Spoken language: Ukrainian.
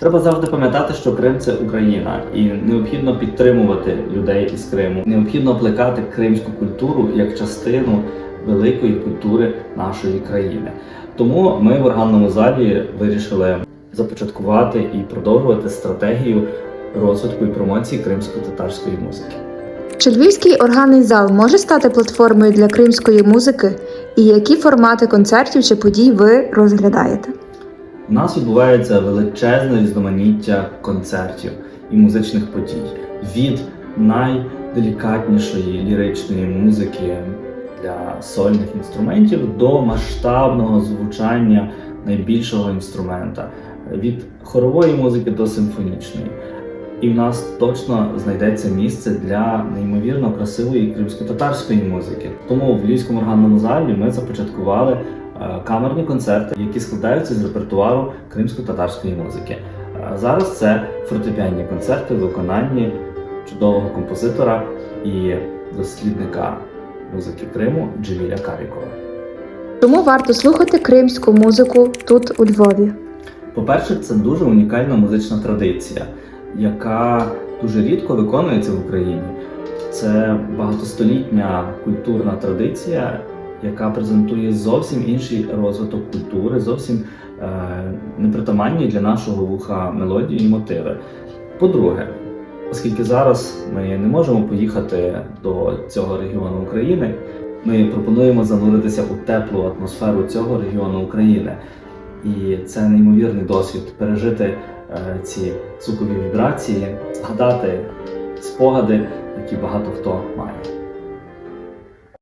Треба завжди пам'ятати, що Крим це Україна, і необхідно підтримувати людей із Криму. Необхідно плекати кримську культуру як частину великої культури нашої країни. Тому ми в органному залі вирішили започаткувати і продовжувати стратегію розвитку і промоції кримсько-татарської музики. Чи Львівський органний зал може стати платформою для кримської музики? І які формати концертів чи подій ви розглядаєте? У нас відбувається величезне різноманіття концертів і музичних подій від найделікатнішої ліричної музики для сольних інструментів до масштабного звучання найбільшого інструмента, від хорової музики до симфонічної. І в нас точно знайдеться місце для неймовірно красивої кримсько-татарської музики. Тому в Львівському органному залі ми започаткували камерні концерти, які складаються з репертуару кримсько-татарської музики. Е, Зараз це фортепіанні концерти в виконанні чудового композитора і дослідника музики Криму Джеміля Карікова. Чому варто слухати кримську музику тут у Львові? По-перше, це дуже унікальна музична традиція, яка дуже рідко виконується в Україні. Це багатостолітня культурна традиція, яка презентує зовсім інший розвиток культури, зовсім е, непритаманні для нашого вуха мелодії і мотиви. По-друге, оскільки зараз ми не можемо поїхати до цього регіону України, ми пропонуємо зануритися у теплу атмосферу цього регіону України. І це неймовірний досвід пережити е, ці звукові вібрації, згадати спогади, які багато хто має.